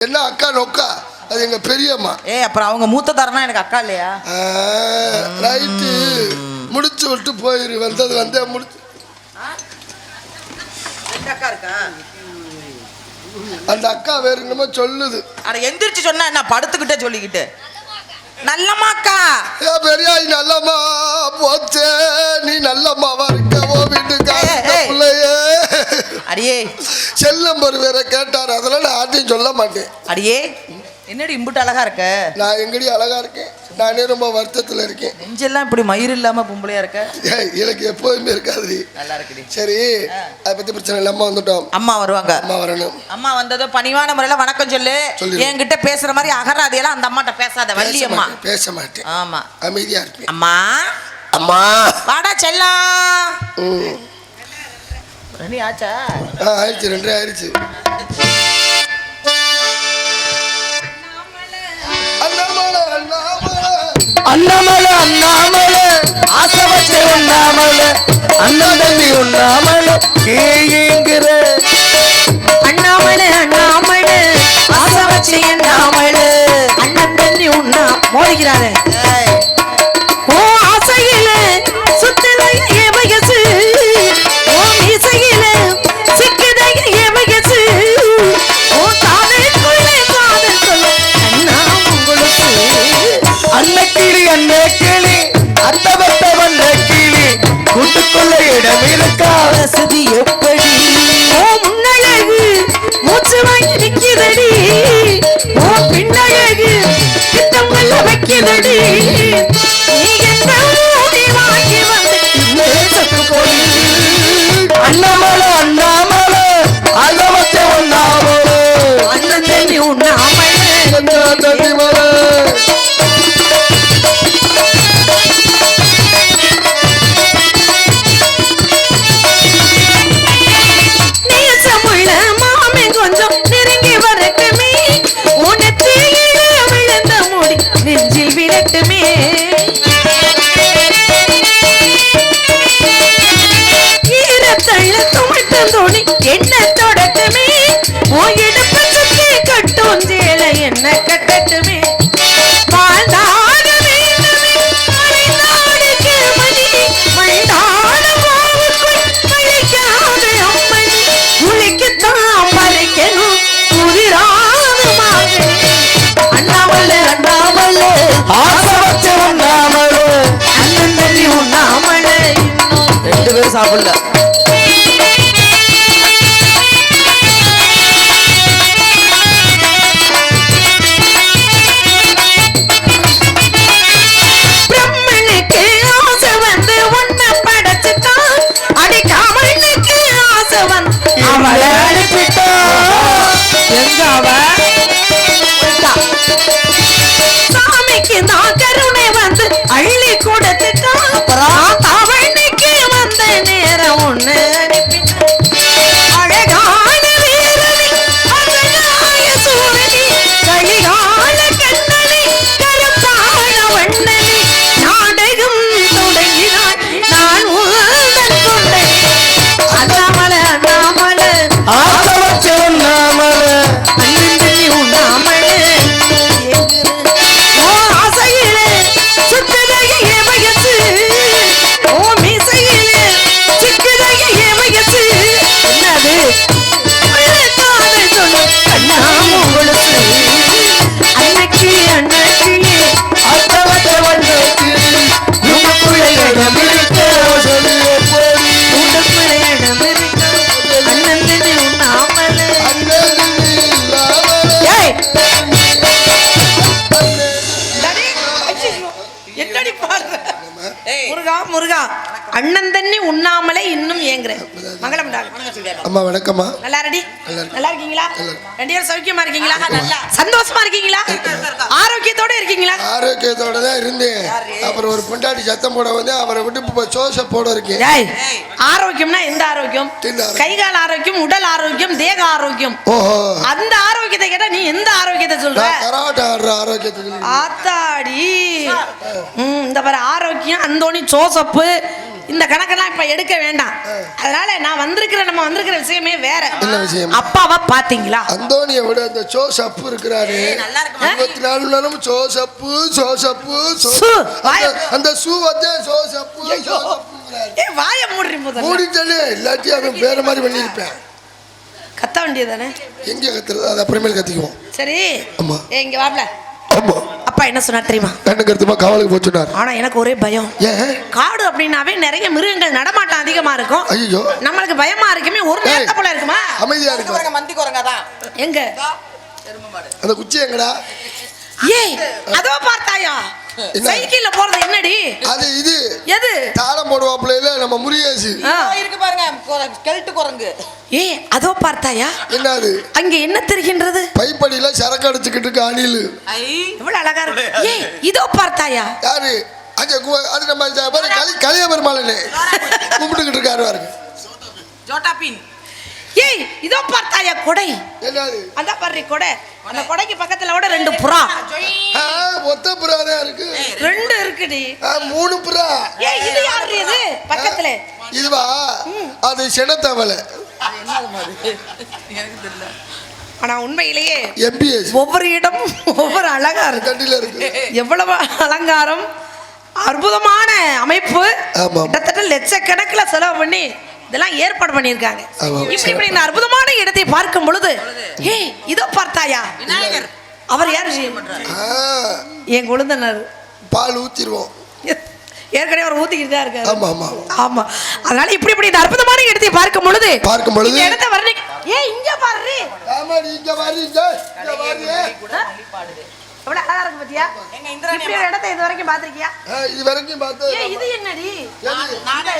என்ன அக்கா நொக்கா? அது எங்க பெரியம்மா. ஏய் அப்புறம் அவங்க மூத்த தரனா எனக்கு அக்கா இல்லையா? ரைட்டு. முடிச்சு விட்டு போயிரு. வந்தது வந்தே முடிச்சு. அக்கா இருக்கா? அந்த அக்கா வேற என்னமோ சொல்லுது. அட எந்திரிச்சு சொன்னா என்ன? படுத்துக்கிட்டே சொல்லிக்கிட்டு. நல்லம்மாக்கா. ஏ பெரியாய் நல்லம்மா போச்சே. நீ நல்லம்மாவா இருக்கவோ வீட்டுக்கார ஏய், ஏய். பிள்ளையே. அடியே. செல்லம்பர் வேற கேட்டார். அதெல்லாம் நான் யார்ட்டையும் சொல்ல மாட்டேன். அடியே. என்னடி இம்புட்டு அழகா இருக்க? நான் எங்கடி அழகா இருக்கேன்? நானே ரொம்ப வருத்தத்தில் இருக்கேன். நெஞ்செல்லாம் இப்படி மயிர் இல்லாம பொம்பளையா இருக்க? எனக்கு எப்போதுமே இருக்காதுடி. நல்லா இருக்குடி. சரி அதை பத்தி பிரச்சனை இல்லை அம்மா வந்துட்டோம். அம்மா வருவாங்க. அம்மா வரணும். அம்மா வந்ததும் பணிவான முறையில வணக்கம் சொல்லு. என்கிட்ட பேசுற மாதிரி அகராதியெல்லாம் அந்த அம்மாட்ட பேசாத வள்ளி அம்மா. பேச மாட்டேன். ஆமா. அமைதியா இருப்பேன். அம்மா. அம்மா. வாடா செல்லம் ம். ரெடி ஆச்சா? ஆயிடுச்சு ரெண்டே ஆயிடுச்சு. அண்ணாமலை அண்ணாமலை அண்ணாமலை ஆசை வச்சு உண்ணாமலை அண்ணன் தம்பி உண்ணாமலை ஏங்கிற அண்ணாமலை அண்ணாமலை ஆசை வச்சு எண்ணாமலை அண்ணன் தம்பி உண்ணா மோதிக்கிறாரு. என்னடி பாடுற? முருகா முருகா. அண்ணன் தண்ணி உண்ணாமலே இன்னும் ஏங்குற மங்களம். அம்மா வணக்கம்மா. நல்லா ரெடி இருக்கீங்களா. ரெண்டு பேரும் சௌக்கியமா இருக்கீங்களா? நல்லா சந்தோஷமா இருக்கீங்களா? ஆரோக்கியத்தோட இருக்கீங்களா? ஆரோக்கியத்தோட தான் இருந்தேன். அப்புறம் ஒரு பொண்டாட்டி சத்தம் போட வந்து அவரை விட்டு இப்போ சோச போட இருக்கேன். ஆரோக்கியம்னா எந்த ஆரோக்கியம்? கை கால் ஆரோக்கியம் உடல் ஆரோக்கியம் தேக ஆரோக்கியம். ஓஹோ. அந்த ஆரோக்கியத்தை கேட்டா நீ எந்த ஆரோக்கியத்தை சொல்ற? கராட்டை ஆடுற ஆரோக்கியத்துக்கு ஆத்தாடி. இந்த பாரு ஆரோக்கியம் அந்தோணி சோசப்பு இந்த கணக்கெல்லாம் இப்ப எடுக்க வேண்டாம். அதனால நான் வந்திருக்கிற நம்ம வந்திருக்கிற விஷயமே வேற. என்ன விஷயம்? அப்பாவை பாத்தீங்களா? அந்தோனியை விட அந்த சோ சப்பு இருக்கிறாரு? இருபத்தி நாலு மணி நேரமும் சோ சப்பு சோ சப்பு சோ சு, வாய- அந்த- அந்த சூ வந்து சோ சப்பு சோ சப்புங்கிறாரு ஏ வாய மூடுறி முதல்ல. மூடிட்டாலே இல்லாட்டி அவன் வேற மாதிரி பண்ணியிருப்பேன். கத்த வேண்டியதானே எங்க கத்துறது? அது அப்புறமேல் கத்திக்குவோம். சரி. ஆமா. ஏ இங்க வாப்ல. ஆமா. அப்பா என்ன சொன்னார் தெரியுமா? கண்ணு கருத்துமா காவலுக்கு போச்சுனார் ஆனா எனக்கு ஒரே பயம். ஏன்? காடு அப்படின்னாவே நிறைய மிருகங்கள் நடமாட்டம் அதிகமா இருக்கும். ஐயோ நம்மளுக்கு பயமா இருக்குமே ஒரு நேரத்தை போல இருக்குமா? அமைதியா இருக்கு மந்தி குரங்க தான். எங்க? அந்த குச்சி எங்கடா? ஏய் அதோ பார்த்தாயா? சைக்கிள்ல போறது என்னடி? அது இது. எது? தாளம் போடுவாப்புல நம்ம முருகேசு. ஆ. இதோ இருக்கு பாருங்க கெல்ட்டு குரங்கு. ஏய் அதோ பார்த்தாயா? என்ன அது அங்க என்ன தெரிகின்றது? பைப்படியில சரக்கு அடிச்சுக்கிட்டு இருக்கு அணில். ஐ. எவ்வளவு அழகா இருக்கு. ஏய் இதோ பார்த்தாயா? யாரு? அங்க அது நம்ம கலிய பெருமாளனே கும்பிட்டுக்கிட்டு இருக்காரு பாருங்க. ஜோட்டா பின். ஏய் இதோ பார்த்தாயா கொடை? என்னது? அந்த பாரு கொடை. அந்த கொடைக்கு பக்கத்துல கூட ரெண்டு புறா. ஒத்த புறா தான் இருக்கு. ரெண்டு இருக்குடி. மூணு புறா. ஏய் இது யாரு இது? பக்கத்துல. இதுவா? அது சினத்தவளை. எனக்கு தெரியல ஆனா உண்மையிலேயே எம்பிஎஸ் ஒவ்வொரு இடமும் ஒவ்வொரு அழகா இருக்கு. எவ்வளவு அலங்காரம். அற்புதமான அமைப்பு. கிட்டத்தட்ட லட்சக்கணக்குல செலவு பண்ணி இதெல்லாம் ஏற்பாடு பண்ணியிருக்காங்க. இப்படி இப்படி இந்த அற்புதமான இடத்தை பார்க்கும் பொழுது ஏய் இதோ பார்த்தாயா? விநாயகர். அவர் யாரு என் கொழுந்தனர். பால் ஊத்திடுவோம். ஏற்கனவே அவர் ஊத்திக்கிட்டு தான் இருக்காரு. ஆமா ஆமா. ஆமா. அதனால இப்படி இப்படி இந்த அற்புதமான இடத்தை பார்க்கும் பொழுது பார்க்கும் பொழுது இந்த இடத்தை வர்ணிக்க ஏய் இங்க பாரு. ஆமாடி இங்க வாரி இங்க இங்க வாரி எவ்வளவு அழகா இருக்கு பாத்தியா? எங்க இந்திராணி இப்படி ஒரு இடத்தை இது வரைக்கும் பாத்திருக்கியா இது வரைக்கும் பார்த்து ஏய் இது என்னடி? நானே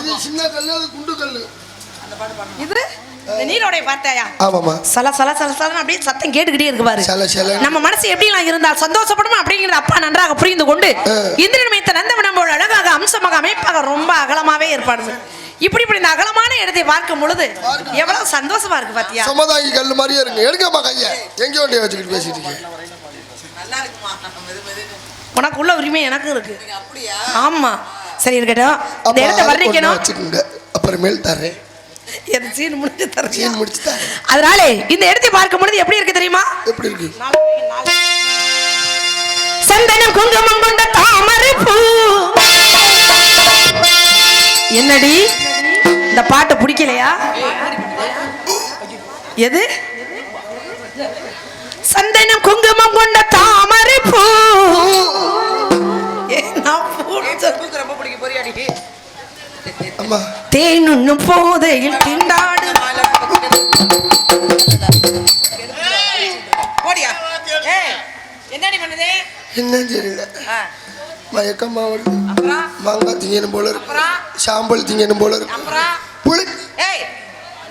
இது சின்ன கல்லு அது குண்டு கல்லு. இது? இந்த நீரோடைய பார்த்தாயா? ஆமாமா சல சல சல சலன்னு அப்படியே சத்தம் கேட்டுக்கிட்டே இருக்கு பாரு. சல சல. நம்ம மனசு எப்படிலாம் இருந்தால் சந்தோஷப்படுமா அப்படிங்கிறது அப்பா நன்றாக புரிந்து கொண்டு இந்திரன் மைத்த நந்தவனம்போல் அழகாக அம்சமாக அமைப்பாக ரொம்ப அகலமாவே ஏற்பாடு இப்படி இப்படி இந்த அகலமான இடத்தை பார்க்கும் பொழுது எவ்வளவு சந்தோஷமா இருக்கு பாத்தியா? சுமதாங்கி கல்லு மாதிரியே இருக்கு. எடுங்கம்மா கைய. எங்க வண்டியை வச்சுக்கிட்டு பேசிட்டு இருக்கீங்க நல்லா இருக்குமா மெது மெது உனக்கு உள்ள உரிமை எனக்கும் இருக்கு. அப்படியா? ஆமா. சரி இருக்கட்டும். இந்த இடத்தை வர்ணிக்கணும் வச்சுக்கோங்க. அப்புறமேல் தரேன். என் சீன் முடிஞ்சு தரேன். சீன் முடிச்சு தரேன். அதனால இந்த இடத்தை பார்க்கும் பொழுது எப்படி இருக்கு தெரியுமா? எப்படி இருக்கு? சந்தனம் குங்குமம் கொண்ட தாமரை பூ. என்னடி? இந்த பாட்டு பிடிக்கலையா? எது? சந்தனம் குங்குமம் கொண்ட தாமரை பூ. தேன் போதையில் திண்டாடு. போடியா? ஏய் என்னடி பண்ணுது? என்னன்னு தெரியல. மயக்கமா வருது மாங்காய் திங்கணும் போல இருக்கு. சாம்பல் திங்கணும் போல இருக்கு.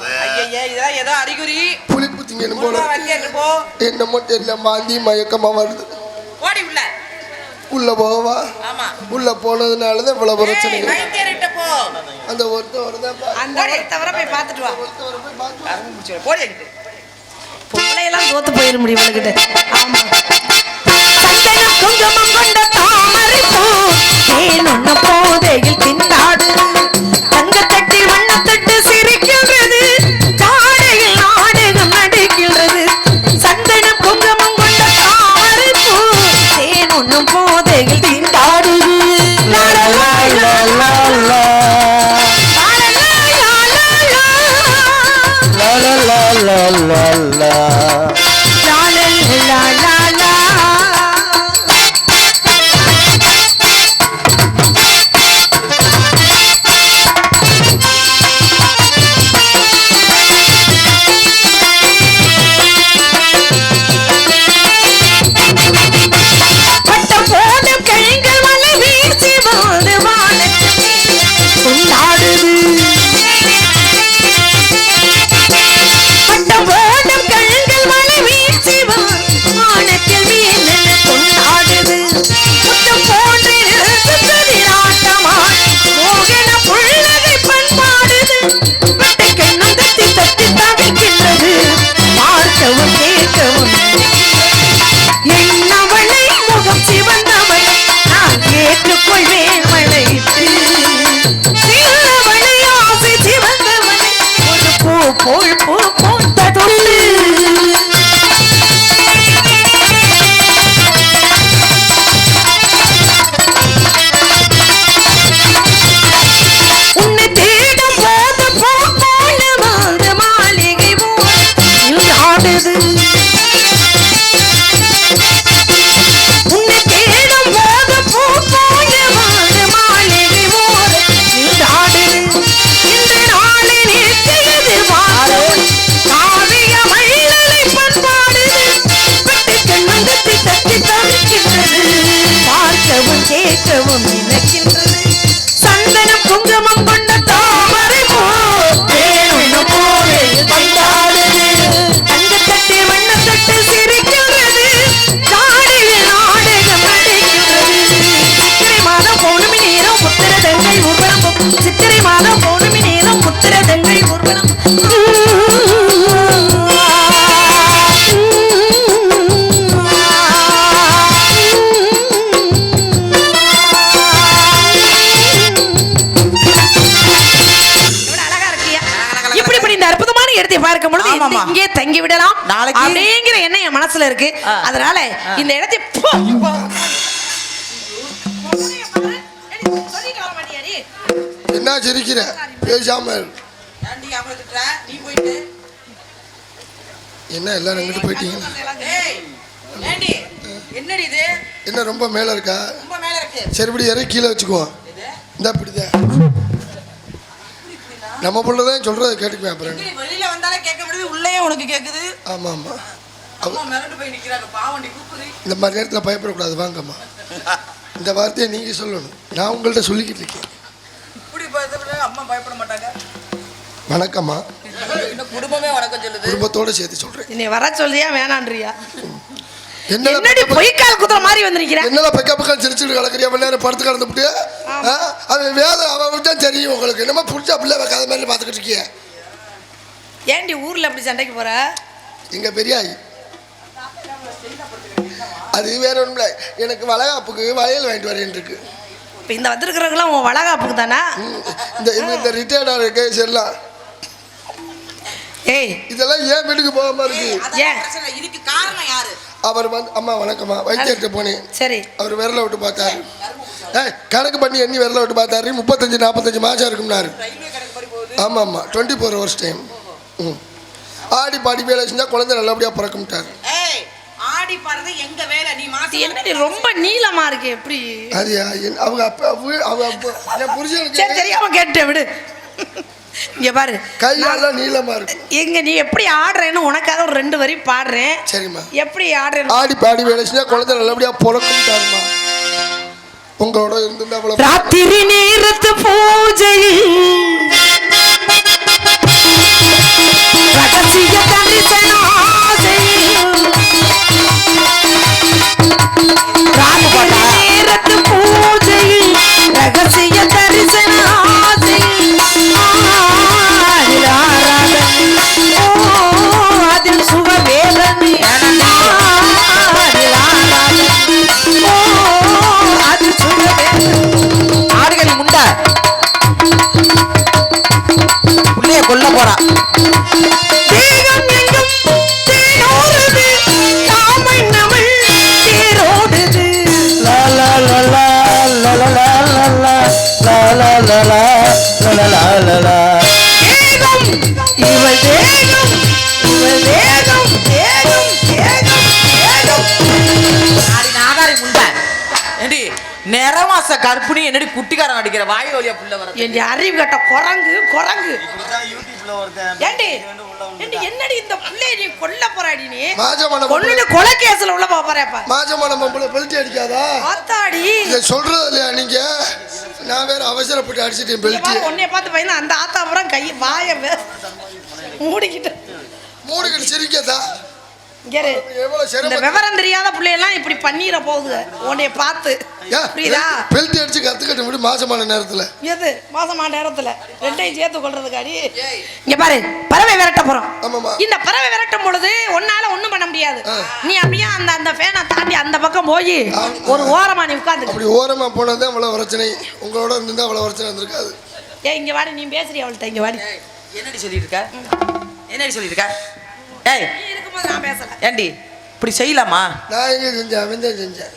இதெல்லாம் ஏதோ அறிகுறி. புளிப்பு திங்கணும் போல என்னமோ தெரியல மாந்தி மயக்கமா வருது. ஓடி உள்ள. உள்ள போவா? ஆமா. உள்ள போனதுனால தான் இவ்வளவு ஏய் பிரச்சனைகள் வைத்தியர்கிட்ட போ. அந்த பா- அந்த ஒருத்தவரை போய் பார்த்துட்டு வா. ஒருத்தன் போய் பார்த்து போடி பொம்பளையெல்லாம் தோத்து போயிட முடியும் இவளுகிட்ட ஆமா. சந்தனம் குங்குமம் கொண்ட இங்கே தங்கி விடலாம் அப்படிங்கிற எண்ணம் என் மனசுல இருக்கு. அதனால இந்த இடத்தை என்ன சிரிக்கிற? பேசாம என்ன எல்லாரும் எங்கிட்டு போயிட்டீங்க? என்ன ரொம்ப மேல இருக்கா? சரிபடி இறக்கி கீழே வச்சுக்குவோம். இந்த அப்படிதான் நம்ம பிள்ளைதான் சொல்றதை கேட்டுக்குவேன் அப்புறம்? நீ வெளியில வந்தாலே கேட்க முடியுது உள்ளேயே உனக்கு கேக்குது. ஆமா ஆமா. அம்மா மிரண்டு போய் நிக்கிறாங்க பாவண்டி கூப்பிடு இந்த மாதிரி நேரத்தில் பயப்படக்கூடாது வாங்கம்மா. இந்த வார்த்தையை நீங்க சொல்லணும். நான் உங்கள்ட்ட சொல்லிக்கிட்டு இருக்கேன். இப்படி அம்மா பயப்பட மாட்டாங்க. வணக்கம்மா. குடும்பமே வணக்கம் சொல்லுது. குடும்பத்தோட சேர்த்து சொல்றேன். என்னை வர சொல்றியா வேணான்றியா? என்னடா பொய்க்கால் குத்துற மாதிரி வந்திருக்கிற? என்னடா பெக்க பக்கம் சிரிச்சுட்டு கிடக்குறியா? நேரம் படுத்து கிடந்துட்டு அவன் வேலை அவன் விட்டா தெரியும் உங்களுக்கு. என்னமோ புடிச்சா பிள்ளை வைக்காத மாதிரி பார்த்துக்கிட்டு இருக்கிய. ஏண்டி ஊர்ல அப்படி சண்டைக்கு போற? எங்க பெரியாய். அது வேற ஒன்றும் எனக்கு வளகாப்புக்கு வளையல் வாங்கிட்டு வரேன் இருக்கு. இப்ப இந்த வந்திருக்கிறவங்களாம் உன் வளகாப்புக்கு தானா இந்த இந்த- ரிட்டையர்டாக கேஸ் எல்லாம் ஏய். இதெல்லாம் ஏன் வீட்டுக்கு போகாம இருக்கு? ஏன்? இதுக்கு காரணம் யாரு? அவர் வந்து அம்மா வணக்கம்மா. வைத்தியர்கிட்ட போனேன். சரி. அவர் விரல விட்டு பார்த்தாரு. ஏய் கணக்கு பண்ணி எண்ணி விரல விட்டு பார்த்தாரு. முப்பத்தஞ்சு நாற்பத்தஞ்சு மாதம் இருக்கும்னாரு. ஆமாம் ஆமாம் டுவெண்ட்டி ஃபோர் ஹவர்ஸ் டைம் ம். ஆடி பாடி வேலை செஞ்சால் குழந்தை நல்லபடியாக பிறக்கும்ட்டாரு. ஏய் ஆடி பாடுறது எங்க வேலை? நீ மாத்தி ரொம்ப நீளமா இருக்கு எப்படி? அது என்- அவங்க அப்பா அவங்க அப்பா என் சரி புருஷனுக்கு தெரியாம கேட்டேன் விடு. இங்க பாரு. கையெல்லாம் நீளமாக இருக்கும். எங்க நீ எப்படி ஆடுறேன்னு உனக்காக ஒரு ரெண்டு வரி பாடுறேன். சரிம்மா. எப்படி ஆடுறேன்னு ஆடி பாடி வேலை செஞ்சால் குழந்தை நல்லபடியாக பிறக்கும்ட்டாருமா உங்களோட இருந்திருந்தா ராத்திரி நேரத்து பூஜையில் ரகசிய தரிசனம். குட்டிக்காரன் அடிக்கிற வாய் வழியா புள்ள வர என் அறிவு கட்ட குரங்கு குரங்கு. ஏண்டி? ஏண்டி என்னடி இந்த புள்ளைய நீ கொல்ல போறாடி நீ? மாஜமான கொல்லுட்டு கொலை கேஸ்ல உள்ள போறேப்பா மாஜமான பொம்பளை பெல்ட்டி அடிக்காதா? ஆத்தாடி இதை சொல்றது இல்லையா நீங்க? நான் வேற அவசரப்பட்டு அடிச்சிட்டேன் பாரு, உன்னைய பார்த்து பையன் அந்த ஆத்தாபுரம் கை வாய மூடிக்கிட்டு. மூணுக்கிட்டு சிரிக்கதா இந்த விவரம் தெரியாத பிள்ளையெல்லாம் இப்படி பண்ணிட போகுது உன்னைய பார்த்து. புரியுதா? பெல்ட்டி அடிச்சு கத்துக்கிட்டு விடு மாசமான நேரத்துல. எது? மாசமா நேரத்துல. ரெண்டையும் சேர்த்து கொள்றதுக்காடி. இங்க பாரு பறவை விரட்ட போறோம். இந்த பறவை விரட்டும் பொழுது உன்னால ஒண்ணும் பண்ண முடியாது. நீ அப்படியே அந்த அந்த ஃபேனை தாண்டி அந்த பக்கம் போய் ஒரு ஓரமா நீ உட்காந்து அப்படி ஓரமா போனதான் இவ்வளவு பிரச்சனை. உங்களோட இருந்தா அவ்வளவு பிரச்சனை இருந்திருக்காது. ஏ இங்க வாடி நீ பேசுறி அவள்கிட்ட? இங்க வாடி. ஏய், என்னடி சொல்லிட்டு இருக்க? என்னடி சொல்லிட்டு இருக்க? ஏய் இருக்கும்போது நான் பேசல. ஏண்டி இப்படி செய்யலாமா? நான் எங்க செஞ்சேன் அவன் தான் செஞ்சேன்.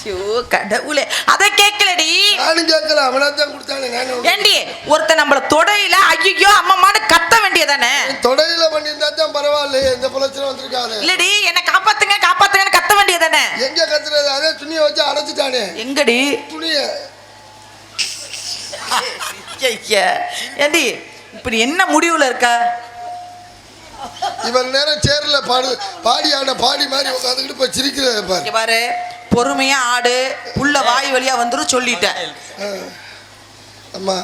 ஐயோ கடவுளே. அதை கேட்கலடி. நானும் கேட்கல அவனா தான் கொடுத்தானே நானும் ஏண்டி ஒருத்தன் நம்மள தொடையில ஐயோ அம்மான்னு கத்த வேண்டியதானே? தொடையில பண்ணியிருந்தா தான் பரவாயில்லையே இந்த பிரச்சனை வந்திருக்காது. இல்லடி என்ன காப்பாத்துங்க காப்பாத்துங்கன்னு கத்த வேண்டியதானே? எங்க கத்துறது? அதே துணியை வச்சு அடைச்சிட்டானே. எங்கடி? துணியை. ஏண்டி இப்படி என்ன முடிவுல இருக்க? இவன் நேரம் சேர்ல பாடு பாடி ஆன பாடி மாதிரி உட்காந்துக்கிட்டு இப்ப சிரிக்கிறத பாரு. இங்க பாரு பொறுமையா ஆடு புள்ள வாய் வழியா வந்துரும் சொல்லிட்டேன். அம்மா.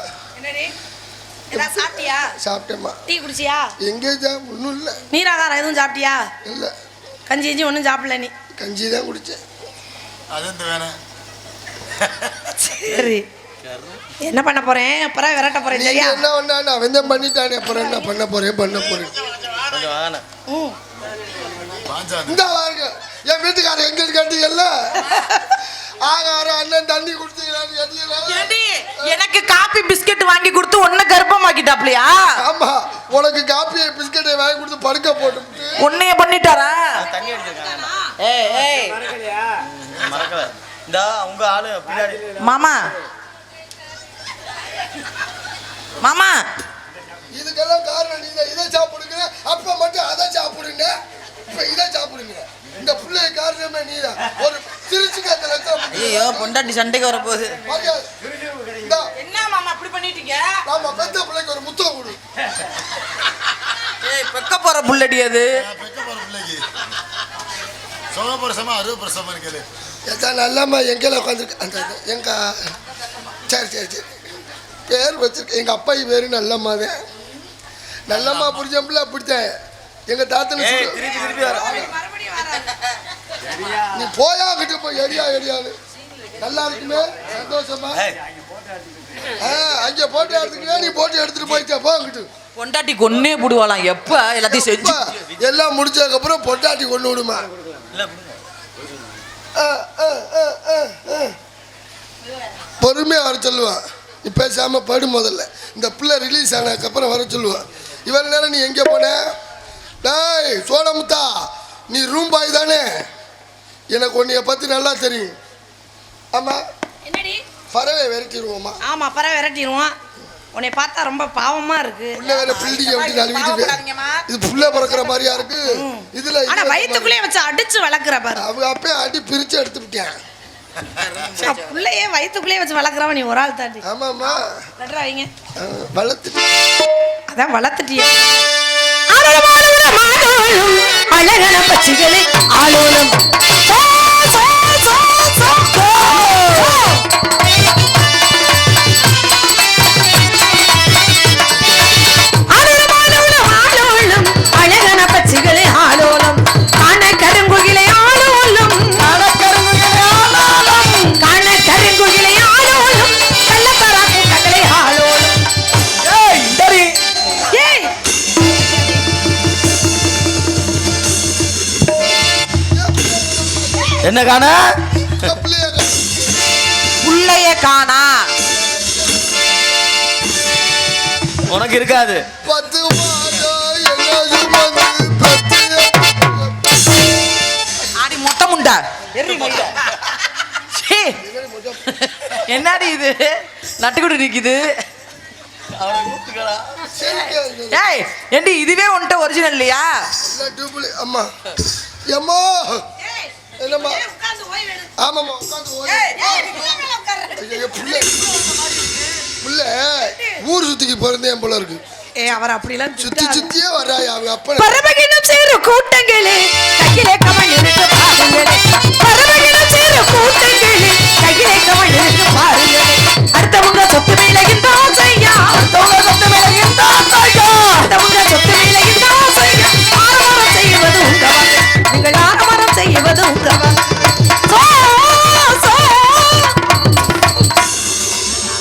சாப்பிட்டியா? சாப்பிட்டேம்மா. டீ குடிச்சியா? எங்கே ஒன்றும் இல்லை. நீராகாரம் எதுவும் சாப்பிட்டியா? இல்லை. கஞ்சி கிஞ்சி ஒன்றும் சாப்பிடல நீ. கஞ்சி தான் குடித்தேன் சரி. என்ன பண்ண போறேன்? அப்புறம் விரட்ட போறேன் என்ன பண்ணான்னு அவன் தான் பண்ணிட்டானே அப்புறம் என்ன பண்ண போறேன் பண்ண போறேன். ம். இந்த வாருங்க என் வீட்டுக்காரர் எங்க இருக்காண்டீங்கல்ல ஆகாரம் அண்ணன் தண்ணி குடிச்சீங்களான்னு எனக்கு காபி பிஸ்கட் வாங்கி கொடுத்து உன்னை கர்ப்பமாக்கிட்டாப்லையா? ஆமா. உனக்கு காப்பியை பிஸ்கட்டை வாங்கி கொடுத்து படுக்க போட்டு உன்னைய பண்ணிட்டாரா? ஏய் ஏய். மறக்கல. இந்த உங்க ஆளு பின்னாடி. மாமா. மாமா. இதுக்கெல்லாம் காரணம் நீங்க. இதை சாப்பிடுங்க. அப்ப மட்டும் அதை சாப்பிடுங்க. இப்ப இதை சாப்பிடுங்க. இந்த பிள்ளை காரணமே நீதான். ஒரு திருச்சிக்கு அந்த லட்சம் ஐயோ பொண்டாட்டி சண்டைக்கு வர போகுது என்ன மாமா அப்படி பண்ணிட்டீங்க? நாம பெத்த பிள்ளைக்கு ஒரு முத்தம் கொடு. ஏய் பெக்க போற புள்ளடி அது. பெக்க போற பிள்ளைக்கு. சொல பிரசமா அறுபது பிரசமா இருக்குது ஏதா நல்லம்மா எங்கேல உட்காந்துருக்கு? அந்த எங்க? சரி சரி சரி. பேர் வச்சிருக்க எங்க அப்பா பேரு நல்லம்மா தான் நல்லம்மா புரிஞ்ச பிள்ளை அப்படித்தான். எங்க தாத்தனை ஏய் சொல்லு. திருப்பி திருப்பி வர. நீ போயா கிட்ட போய் எரியா எரியான்னு நல்லா இருக்குமே? சந்தோஷமா? அங்க போட்டு எடுத்துக்கிட்டா நீ போட்டு எடுத்துட்டு போயிட்டே போ அங்கிட்டு. பொண்டாட்டி கொன்னே போடுவாளாம் எப்ப? எல்லாத்தையும் செஞ்சு எல்லாம் முடிச்சதுக்கு அப்புறம் பொட்டாட்டி கொண்டு விடுமா. பொறுமையா வர சொல்லுவான் நீ பேசாம படு முதல்ல. இந்த பிள்ளை ரிலீஸ் ஆனதுக்கப்புறம் வர சொல்லுவான் இவ்வளவு நேரம் நீ எங்கே போன? டேய் சோழமுத்தா நீ ரூம் பாய் தானே? எனக்கு உன்னைய பற்றி நல்லா தெரியும். ஆமாம் என்னடி? பறவை விரட்டிடுவோமா? ஆமா பறவை விரட்டிடுவோம். உன்னை பார்த்தா ரொம்ப பாவமா இருக்கு. புள்ள வேற பில்டிங் விட்டு நழுவிட்டு. இது புள்ள பிறக்கிற மாதிரியா இருக்கு? இதுல இது ஆனா வயித்துக்குள்ளே வச்சு அடிச்சு வளர்க்குற பாரு. அவங்க அப்பயே அடி பிரிச்சு எடுத்து விட்டேன் நான் புள்ளையே வயித்துக்குள்ளே வச்சு வளர்க்குறவன் நீ ஒரு ஆள் தாண்டி. ஆமாம்மா. வளர்த்துட்டு அதான் வளர்த்துட்டியே. அழகான பச்சிகளே ஆளுநம் என்ன காண? இந்த புள்ளைய காணா. உனக்கு இருக்காது. பத்து மாதம் என்ன சுமந்து பத்து ஆடி மொட்டை. முண்டா என்னடி இது? நட்டுக்குடி நிக்குது. ஏய் ஏண்டி இதுவே உன்ட்ட ஒரிஜினல் இல்லையா? டூப்ளி அம்மா. எம்மா. ஊர் சுத்திக்கு பிறந்தேன் போல இருக்கு. ஏ அவர் அப்படிலாம் சுத்தி சுத்தியே வர்றாய் அவங்க அப்பா பரபகினம் சேர கூட்டங்களே. கையிலே கமல் இருக்கு பாருங்களே. பரபகினம் சேர கூட்டங்களே. கையிலே கமல் இருக்கு பாருங்களே. அடுத்தவங்க சொத்து மேல இருந்தா செய்யா அடுத்தவங்க சொத்து மேல இருந்தா செய்யா